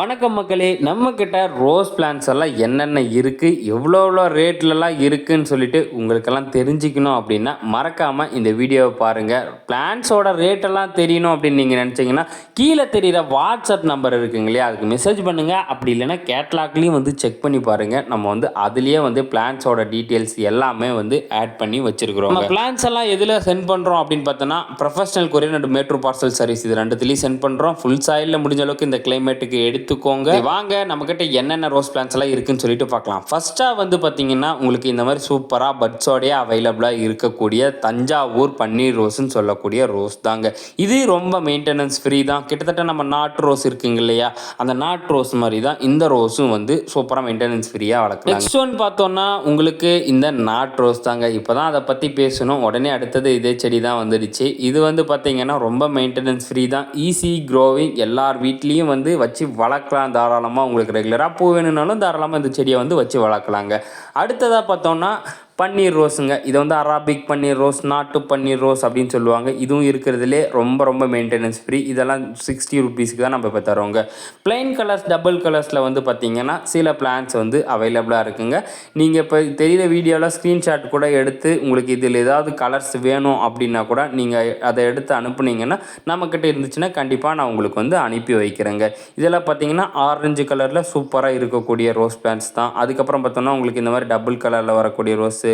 வணக்கம் மக்களே நம்ம கிட்ட ரோஸ் பிளான்ஸ் எல்லாம் என்னென்ன இருக்குது எவ்வளோ எவ்வளோ ரேட்லலாம் இருக்குன்னு சொல்லிட்டு உங்களுக்கெல்லாம் தெரிஞ்சுக்கணும் அப்படின்னா மறக்காமல் இந்த வீடியோவை பாருங்கள் பிளான்ஸோட ரேட்டெல்லாம் தெரியணும் அப்படின்னு நீங்கள் நினச்சிங்கன்னா கீழே தெரிகிற வாட்ஸ்அப் நம்பர் இருக்குங்க இல்லையா? அதுக்கு மெசேஜ் பண்ணுங்கள் அப்படி இல்லைன்னா கேட்லாக்லேயும் வந்து செக் பண்ணி பாருங்கள் நம்ம வந்து அதுலேயே வந்து பிளான்ஸோட டீட்டெயில்ஸ் எல்லாமே வந்து ஆட் பண்ணி வச்சுருக்குறோம் நம்ம பிளான்ஸ் எல்லாம் எதில் சென்ட் பண்ணுறோம் அப்படின்னு பார்த்தோன்னா professional courier and metro parcel service இது ரெண்டுத்துலேயும் சென்ட் பண்ணுறோம் ஃபுல் சாயிலில் முடிஞ்ச அளவுக்கு இந்த கிளைமேட்டுக்கு எடுத்துக்கோங்க. வாங்க நம்மக்கிட்ட என்னென்ன ரோஸ் பிளான்ஸ் எல்லாம் இருக்குன்னு சொல்லிட்டு பார்க்கலாம். ஃபர்ஸ்ட்டாக வந்து பார்த்தீங்கன்னா உங்களுக்கு இந்த மாதிரி சூப்பராக பட்ஸோடய அவைலபிளாக இருக்கக்கூடிய தஞ்சாவூர் பன்னீர் ரோஸ்ன்னு சொல்லக்கூடிய ரோஸ் தாங்க. இது ரொம்ப மெயின்டெனன்ஸ் ஃப்ரீ தான். கிட்டத்தட்ட நம்ம நாட்டு ரோஸ் இருக்குங்க இல்லையா? அந்த நாட்டு ரோஸ் மாதிரி தான் இந்த ரோஸும் வந்து சூப்பராக மெயின்டெனன்ஸ் ஃப்ரீயாக வளர்க்கலாம் நெக்ஸ்ட் ஒன் பார்த்தோன்னா உங்களுக்கு இந்த நாட்டு ரோஸ் தாங்க. இப்போ தான் அதை பற்றி பேசணும். உடனே அடுத்தது இதே செடி தான் வந்துடுச்சு. இது வந்து பார்த்தீங்கன்னா ரொம்ப மெயின்டெனன்ஸ் ஃப்ரீ தான். ஈஸி க்ரோவிங் எல்லார் வீட்லேயும் வந்து வச்சு வளர்க்கலாம் தாராளமாக உங்களுக்கு ரெகுலராக பூ வேணும்னாலும் தாராளமாக இந்த செடியை வந்து வச்சு வளர்க்கலாங்க. அடுத்ததாக பார்த்தோம்னா பன்னீர் ரோஸுங்க. இதை வந்து அராபிக் பன்னீர் ரோஸ் நாட்டு பன்னீர் ரோஸ் அப்படின்னு சொல்லுவாங்க. இதுவும் இருக்கிறதுலே ரொம்ப ரொம்ப மெயின்டெனன்ஸ் ஃப்ரீ இதெல்லாம் சிக்ஸ்டி ருபீஸ்க்கு தான் நம்ம இப்போ தரோங்க. பிளைன் கலர்ஸ் டபுள் கலர்ஸில் வந்து பார்த்தீங்கன்னா சில பிளான்ஸ் வந்து அவைலபிளாக இருக்குங்க. நீங்கள் இப்போ தெரியிற வீடியோவில் ஸ்க்ரீன்ஷாட் கூட எடுத்து உங்களுக்கு இதில் ஏதாவது கலர்ஸ் வேணும் அப்படின்னா கூட நீங்கள் அதை எடுத்து அனுப்புனீங்கன்னா நம்மக்கிட்ட இருந்துச்சுன்னா கண்டிப்பாக நான் உங்களுக்கு வந்து அனுப்பி வைக்கிறேங்க. இதெல்லாம் பார்த்தீங்கன்னா ஆரஞ்சு கலரில் சூப்பராக இருக்கக்கூடிய ரோஸ் பிளான்ஸ் தான். அதுக்கப்புறம் பார்த்தோன்னா உங்களுக்கு இந்த மாதிரி டபுள் கலரில் வரக்கூடிய ரோஸு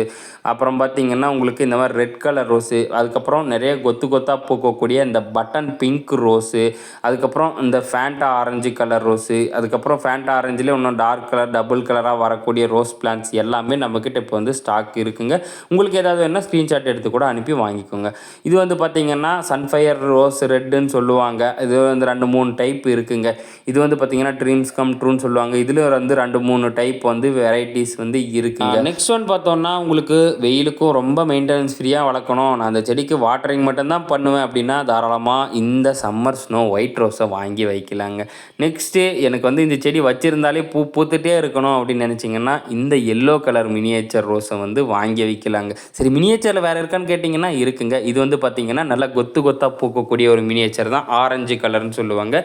அப்புறம் பார்த்தீங்கன்னா உங்களுக்கு இந்த மாதிரி ரெட் கலர் ரோஸு. அதுக்கப்புறம் நிறைய கொத்து கொத்தாக பூக்கக்கூடிய இந்த பட்டன் பிங்க் ரோஸு. அதுக்கப்புறம் இந்த ஃபேண்டா ஆரஞ்சு கலர் ரோஸு. அதுக்கப்புறம் ஃபேண்டா ஆரஞ்சுலேயே இன்னும் டார்க் கலர் டபுள் கலராக வரக்கூடிய ரோஸ் பிளான்ஸ் எல்லாமே நம்மக்கிட்ட இப்போ வந்து ஸ்டாக் இருக்குங்க. உங்களுக்கு ஏதாவது வேணால் ஸ்க்ரீன்ஷாட் எடுத்து கூட அனுப்பி வாங்கிக்கோங்க. இது வந்து பார்த்தீங்கன்னா சன்ஃபயர் ரோஸ் ரெட்டுன்னு சொல்லுவாங்க. இது வந்து ரெண்டு மூணு டைப் இருக்குங்க. இது வந்து பார்த்தீங்கன்னா ட்ரீம்ஸ் கம் ட்ரூன்னு சொல்லுவாங்க. இதில் வந்து ரெண்டு மூணு டைப் வந்து வெரைட்டிஸ் வந்து இருக்குங்க. நெக்ஸ்ட் ஒன் பார்த்தோம்னா உங்களுக்கு வெயிலுக்கும் ரொம்ப மெயின்டெனன்ஸ் ஃப்ரீயாக வளர்க்கணும். நான் அந்த செடிக்கு வாட்டரிங் மட்டும்தான் பண்ணுவேன் அப்படின்னா தாராளமாக இந்த சம்மர் ஸ்னோ ஒயிட் ரோஸை வாங்கி வைக்கலாங்க. நெக்ஸ்ட்டு எனக்கு வந்து இந்த செடி வச்சுருந்தாலே பூ பூத்துட்டே இருக்கணும் அப்படின்னு நினச்சிங்கன்னா இந்த எல்லோ கலர் மினியேச்சர் ரோஸை வந்து வாங்கி வைக்கலாங்க. சரி மினியேச்சரில் வேறு இருக்கான்னு கேட்டிங்கன்னா இருக்குங்க. இது வந்து பார்த்திங்கன்னா நல்லா கொத்து கொத்தாக பூக்கக்கூடிய ஒரு மினியேச்சர் தான். ஆரஞ்சு கலர்னு சொல்லுவாங்க.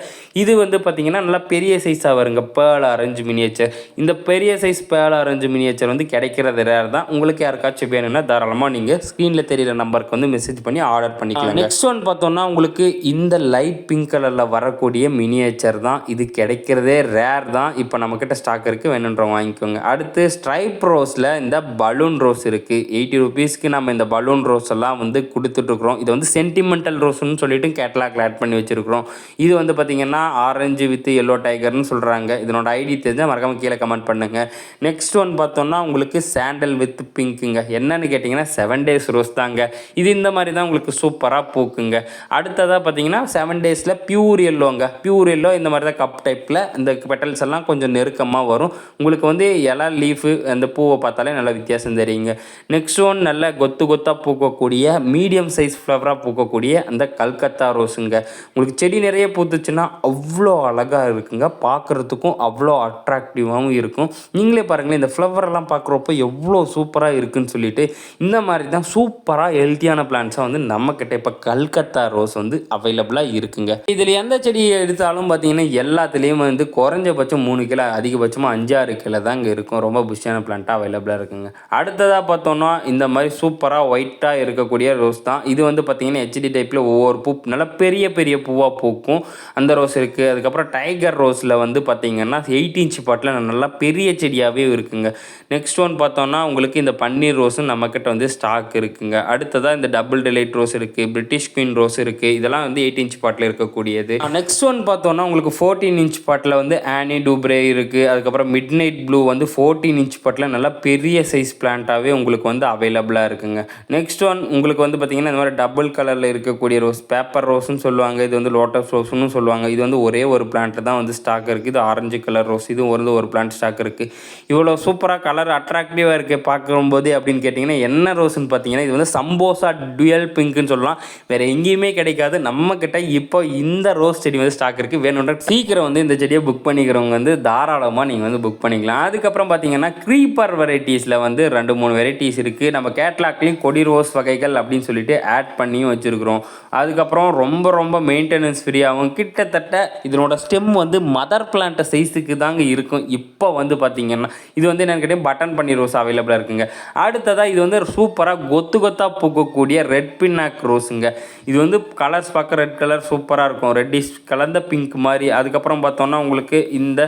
இது வந்து பார்த்திங்கன்னா நல்லா பெரிய சைஸாக வருங்க. பேர்ல் ஆரஞ்சு மினியேச்சர் இந்த பெரிய சைஸ் பேர்ல் ஆரஞ்சு மினியேச்சர் வந்து கிடைக்கிறது ரேர் தான். உங்களுக்கு யாருக்காச்சும் வேணும்னா தாராளமாக நீங்கள் ஸ்க்ரீனில் தெரியிற நம்பருக்கு வந்து மெசேஜ் பண்ணி ஆர்டர் பண்ணிக்கலாம் நெக்ஸ்ட் ஒன் பார்த்தோம்னா உங்களுக்கு இந்த லைட் பிங்க் கலரில் வரக்கூடிய மினியேச்சர் தான். இது கிடைக்கிறதே ரேர் தான். இப்போ நம்மக்கிட்ட ஸ்டாக் இருக்குது வேணுன்ற வாங்கிக்கோங்க. அடுத்து ஸ்ட்ரைப் ரோஸில் இந்த பலூன் ரோஸ் இருக்குது எயிட்டி ருபீஸ்க்கு நம்ம இந்த பலூன் ரோஸ் எல்லாம் வந்து கொடுத்துட்ருக்குறோம் இது வந்து சென்டிமெண்டல் ரோஸ்னு சொல்லிட்டு கேட்லாக்ல ஆட் பண்ணி வச்சுருக்கிறோம். இது வந்து பார்த்திங்கன்னா ஆரஞ்சு வித் எல்லோ டைகர்னு சொல்கிறாங்க இதனோட ஐடி தெரிஞ்சால் மறக்காமல் கீழே கமெண்ட் பண்ணுங்கள் நெக்ஸ்ட் ஒன் பார்த்தோம்னா உங்களுக்கு சாண்டல் வித் பிங்க்குங்க. என்னன்னு கேட்டிங்கன்னா செவன் டேஸ் ரோஸ் தாங்க. இது இந்த மாதிரி தான் உங்களுக்கு சூப்பராக பூக்குங்க. அடுத்ததாக பார்த்தீங்கன்னா செவன் டேஸில் பியூர் எல்லோங்க பியூர் எல்லோ இந்த மாதிரி தான் கப் டைப்பில் இந்த பெட்டல்ஸ் எல்லாம் கொஞ்சம் நெருக்கமாக வரும். உங்களுக்கு வந்து இலை லீஃபு அந்த பூவை பார்த்தாலே நல்ல வித்தியாசம் தெரியுங்க. நெக்ஸ்ட் ஒன் நல்ல கொத்து கொத்தாக பூக்கக்கூடிய மீடியம் சைஸ் ஃப்ளவராக பூக்கக்கூடிய அந்த கல்கத்தா ரோஸுங்க உங்களுக்கு செடி நிறைய பூத்துச்சுன்னா அவ்வளோ அழகாக இருக்குங்க. பார்க்குறதுக்கும் அவ்வளோ அட்ராக்டிவாகவும் இருக்கும். நீங்களே பாருங்களேன் இந்த ஃப்ளவரெல்லாம் எல்லாம் பார்க்குறப்போ எவ்வளோ சூப்பராக சூப்பராக இருக்குதுன்னு சொல்லிட்டு இந்த மாதிரி தான் சூப்பராக ஹெல்த்தியான பிளான்ஸாக வந்து நம்மக்கிட்ட இப்போ கல்கத்தா ரோஸ் வந்து அவைலபிளாக இருக்குங்க. இதில் எந்த செடியை எடுத்தாலும் பார்த்தீங்கன்னா எல்லாத்துலேயும் வந்து குறைஞ்சபட்சம் மூணு கிலோ அதிகபட்சமாக அஞ்சாறு கிலோ தாங்க இருக்கும். ரொம்ப புஷ்ஷான பிளான்ட்டாக அவைலபிளாக இருக்குங்க. அடுத்ததாக பார்த்தோன்னா இந்த மாதிரி சூப்பராக ஒயிட்டாக இருக்கக்கூடிய ரோஸ் தான். இது வந்து பார்த்தீங்கன்னா ஹெச்டி டைப்பில் ஒவ்வொரு பூ நல்லா பெரிய பெரிய பூவாக பூக்கும். அந்த ரோஸ் இருக்குது அதுக்கப்புறம் டைகர் ரோஸில் வந்து பார்த்தீங்கன்னா எயிட் இன்ச் பாட்டில் நல்லா பெரிய செடியாகவே இருக்குங்க. நெக்ஸ்ட் ஒன் பார்த்தோன்னா உங்களுக்கு இந்த பன்னீர் ரோஸும் நம்மக்கிட்ட வந்து ஸ்டாக் இருக்குங்க. அடுத்ததாக இந்த டபுள் டிலைட் ரோஸ் இருக்குது பிரிட்டிஷ் குயின் ரோஸ் இருக்குது இதெல்லாம் வந்து எயிட் இன்ச் பாட்டில் இருக்கக்கூடியது. நெக்ஸ்ட் ஒன் பார்த்தோன்னா உங்களுக்கு ஃபோர்டீன் இன்ச் பாட்டில் வந்து ஆனி டூப்ரே இருக்குது அதுக்கப்புறம் மிட் நைட் ப்ளூ வந்து ஃபோர்டீன் இன்ச் பாட்டில் நல்லா பெரிய சைஸ் பிளான்ட்டாகவே உங்களுக்கு வந்து அவைலபிளாக இருக்குங்க. நெக்ஸ்ட் ஒன் உங்களுக்கு வந்து பார்த்தீங்கன்னா இந்த மாதிரி டபுள் கலரில் இருக்கக்கூடிய ரோஸ் பேப்பர் ரோஸ்னு சொல்லுவாங்க. இது வந்து லோட்டஸ் ரோஸ்னு சொல்லுவாங்க. இது வந்து ஒரே ஒரு பிளான்ட் தான் வந்து ஸ்டாக் இருக்குது இது ஆரஞ்சு கலர் ரோஸ் இதுவும் வந்து ஒரு பிளான்ட் ஸ்டாக் இருக்குது இவ்வளோ சூப்பராக கலர் அட்ராக்டிவாக இருக்குது பார்க்குற வரும்போது அப்படின்னு கேட்டிங்கன்னா என்ன ரோஸ்ன்னு பார்த்தீங்கன்னா இது வந்து சம்போசா டுயல் பிங்க்னு சொல்லலாம். வேறு எங்கேயுமே கிடைக்காது. நம்மக்கிட்ட இப்போ இந்த ரோஸ் செடி வந்து ஸ்டாக் இருக்குது வேணுன்ற சீக்கிரம் வந்து இந்த செடியை புக் பண்ணிக்கிறவங்க வந்து தாராளமாக நீங்கள் வந்து புக் பண்ணிக்கலாம். அதுக்கப்புறம் பார்த்தீங்கன்னா க்ரீப்பர் வெரைட்டிஸில் வந்து ரெண்டு மூணு வெரைட்டிஸ் இருக்குது நம்ம கேட்லாக்லேயும் கொடி ரோஸ் வகைகள் அப்படின்னு சொல்லிட்டு ஆட் பண்ணியும் வச்சுருக்குறோம். அதுக்கப்புறம் ரொம்ப ரொம்ப மெயின்டெனன்ஸ் ஃப்ரீயாகவும் கிட்டத்தட்ட இதனோட ஸ்டெம் வந்து மதர் பிளான்ட்டை சைஸுக்கு தாங்க இருக்கும். இப்போ வந்து பார்த்தீங்கன்னா இது வந்து என்னன்னு கேட்டீங்க பட்டன் பண்ணி ரோஸ் அவைலபிளாக இருக்குங்க. அடுத்ததாக இது வந்து சூப்பராக கொத்து கொத்தாக பூக்கக்கூடிய ரெட் பின்னாக் ரோஸுங்க இது வந்து கலர்ஸ் பார்க்க ரெட் கலர் சூப்பராக இருக்கும். ரெட்டிஷ் கலந்த பிங்க் மாதிரி. அதுக்கப்புறம் பார்த்தோன்னா உங்களுக்கு இந்த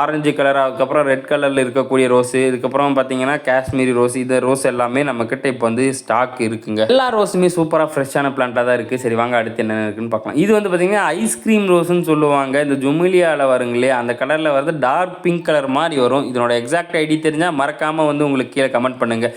ஆரஞ்சு கலர் அதுக்கப்புறம் ரெட் கலரில் இருக்கக்கூடிய ரோஸு இதுக்கப்புறம் பார்த்தீங்கன்னா காஷ்மீரி ரோஸ் இந்த ரோஸ் எல்லாமே நம்மக்கிட்ட இப்போ வந்து ஸ்டாக் இருக்குங்க. எல்லா ரோஸுமே சூப்பராக ஃப்ரெஷ்ஷான பிளான்ட்டாக தான் இருக்குது சரி வாங்க அடுத்து என்ன இருக்குன்னு பார்க்கலாம். இது வந்து பார்த்தீங்கன்னா ஐஸ்கிரீம் ரோஸ்னு சொல்லுவாங்க. இந்த ஜுமிலியாவில் வருங்களே அந்த கலரில் வந்து டார்க் பிங்க் கலர் மாதிரி வரும். இதனோட எக்ஸாக்ட் ஐடி தெரிஞ்சால் மறக்காமல் வந்து உங்களுக்கு கீழே கமெண்ட் பண்ணுங்கள்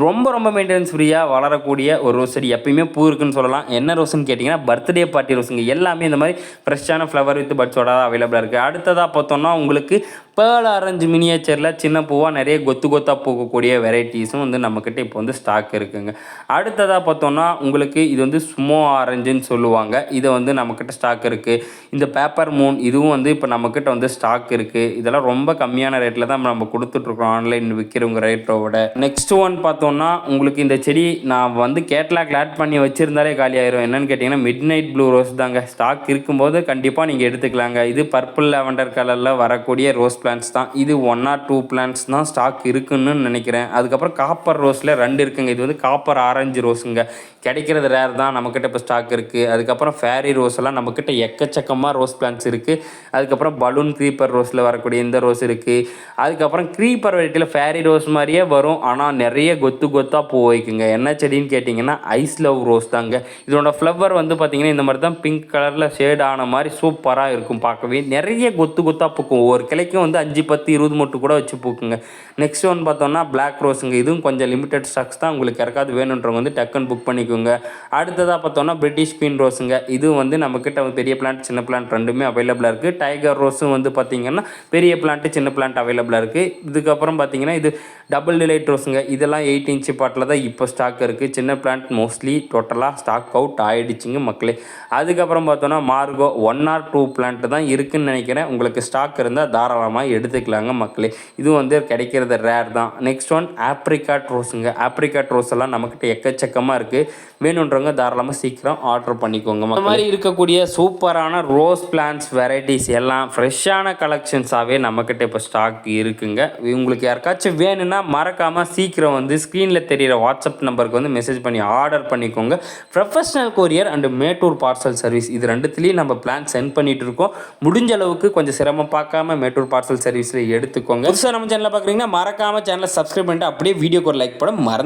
ரொம்ப ரொம்ப மெயின்டெனன்ஸ் ஃப்ரீயாக வளரக்கூடிய ஒரு ரோஸ் செடி எப்பயுமே பூ இருக்குன்னு சொல்லலாம். என்ன ரோஸ்னு கேட்டிங்கன்னா பர்த்டே பார்ட்டி ரோஸுங்க எல்லாமே இந்த மாதிரி ஃப்ரெஷ்ஷான ஃப்ளவர் வித் பட்ஸோட அவைலபிளாக இருக்குது அடுத்ததாக பார்த்தோம்னா உங்களுக்கு பேர்ல் ஆரஞ்சு மினியேச்சரில் சின்ன பூவாக நிறைய கொத்து கொத்தாக பூக்கக்கூடிய வெரைட்டிஸும் வந்து நம்மக்கிட்ட இப்போ வந்து ஸ்டாக் இருக்குங்க. அடுத்ததாக பார்த்தோம்னா உங்களுக்கு இது வந்து சுமோ ஆரஞ்சுன்னு சொல்லுவாங்க. இதை வந்து நம்மக்கிட்ட ஸ்டாக் இருக்குது இந்த பேப்பர் மூன் இதுவும் வந்து இப்போ நம்மக்கிட்ட வந்து ஸ்டாக் இருக்குது இதெல்லாம் ரொம்ப கம்மியான ரேட்டில் தான் நம்ம கொடுத்துட்ருக்கோம் ஆன்லைன் விற்கிறவங்க ரேட்டோட நெக்ஸ்ட் ஒன் பார்த்தோம்னா உங்களுக்கு இந்த செடி நான் வந்து கேட்லாக் ஆட் பண்ணி வச்சுருந்தாலே காலியாயிரும் என்னென்னு கேட்டிங்கன்னா மிட் நைட் ப்ளூ ரோஸ் தாங்க. ஸ்டாக் இருக்கும்போது கண்டிப்பாக நீங்கள் எடுத்துக்கலாங்க. இது பர்பிள் லெவண்டர் கலரில் வரக்கூடிய ரோஸ் பிளான்ஸ் தான். இது ஒன் ஆர் டூ பிளான்ஸ் தான் ஸ்டாக் இருக்குன்னு நினைக்கிறேன். அதுக்கப்புறம் காப்பர் ரோஸில் ரெண்டு இருக்குங்க. இது வந்து காப்பர் ஆரஞ்சு ரோஸுங்க கிடைக்கிறது ரேர் தான். நம்மக்கிட்ட இப்போ ஸ்டாக் இருக்குது அதுக்கப்புறம் ஃபேரி ரோஸ் எல்லாம் நம்மக்கிட்ட எக்கச்சக்கமாக ரோஸ் பிளான்ஸ் இருக்குது அதுக்கப்புறம் பலூன் க்ரீப்பர் ரோஸில் வரக்கூடிய இந்த ரோஸ் இருக்குது அதுக்கப்புறம் க்ரீப்பர் வெரைட்டியில் ஃபேரி ரோஸ் மாதிரியே வரும். ஆனால் நிறைய கொத்து கொத்தாக பூ வைக்குங்க. என்ன செடின்னு கேட்டிங்கன்னா ஐஸ் லவ் ரோஸ் தாங்க. இதோட ஃப்ளவர் வந்து பார்த்திங்கன்னா இந்த மாதிரி தான் பிங்க் கலரில் ஷேட் ஆன மாதிரி சூப்பராக இருக்கும் பார்க்கவே. நிறைய கொத்து கொத்தாக பூக்கும். ஒவ்வொரு கிளைக்கும் வந்து அஞ்சு பத்து இருபது மட்டும் கூட வச்சு பூக்குங்க. நெக்ஸ்ட் ஒன் பார்த்தோம்னா பிளாக் ரோஸுங்க இதுவும் கொஞ்சம் லிமிட்டட் ஸ்டாக்ஸ் தான் உங்களுக்கு யாருக்காவது வேணுன்றவங்க வந்து டக்குன்னு புக் பண்ணிக்கோங்க. அடுத்ததாக பார்த்தோம்னா பிரிட்டிஷ் குயின் ரோஸுங்க இதுவும் வந்து நம்மக்கிட்ட பெரிய பிளான்ட் சின்ன பிளான்ட் ரெண்டுமே அவைலபிளாக இருக்குது டைகர் ரோஸும் வந்து பார்த்திங்கன்னா பெரிய பிளான்ட்டு சின்ன பிளான்ட் அவைலபிளாக இருக்குது இதுக்கப்புறம் பார்த்தீங்கன்னா இது டபுள் டிலைட் ரோஸுங்க இதெல்லாம் எயிட் இன்ச்சு பாட்டில் தான் இப்போ ஸ்டாக் இருக்குது சின்ன பிளான்ட் மோஸ்ட்லி டோட்டலாக ஸ்டாக் அவுட் ஆகிடுச்சிங்க மக்களே. அதுக்கப்புறம் பார்த்தோன்னா Marco one or two plant தான் இருக்குதுன்னு நினைக்கிறேன். உங்களுக்கு ஸ்டாக் இருந்தால் தாராளமாக எடுத்துக்கலாங்க மக்களே. இது வந்து கிடைக்கிறது ரேர் தான். நெக்ஸ்ட் ஒன் ஆப்ரிகாட் ரோஸுங்க ஆப்ரிகாட் ரோஸ் எல்லாம் நம்மக்கிட்ட எக்கச்சக்கமாக இருக்குது வேணுன்றவங்க தாராளமாக சீக்கிரம் ஆர்டர் பண்ணிக்கோங்க இந்த மாதிரி இருக்கக்கூடிய சூப்பரான ரோஸ் பிளான்ஸ் வெரைட்டிஸ் எல்லாம் ஃப்ரெஷ்ஷான கலெக்ஷன்ஸாகவே நம்மக்கிட்ட இப்போ ஸ்டாக் இருக்குங்க. உங்களுக்கு யாருக்காச்சும் வேணும்னா மறக்காமல் சீக்கிரம் வந்து ஸ்க்ரீனில் தெரியிற வாட்ஸ்அப் நம்பருக்கு வந்து மெசேஜ் பண்ணி ஆர்டர் பண்ணிக்கோங்க. Professional courier and Mettur parcel service இது ரெண்டுத்துலேயும் நம்ம பிளான் சென்ட் பண்ணிட்டு இருக்கோம். முடிஞ்ச அளவுக்கு கொஞ்சம் சிரமம் பார்க்காம மேட்டூர் பார்சல் சர்வீஸில் எடுத்துக்கோங்க. புதுசாக நம்ம சேனலில் பார்க்குறீங்கன்னா மறக்காமல் சேனலை சப்ஸ்கிரைப் பண்ணிட்டு அப்படியே வீடியோக்கு ஒரு லைக் போட மறந்து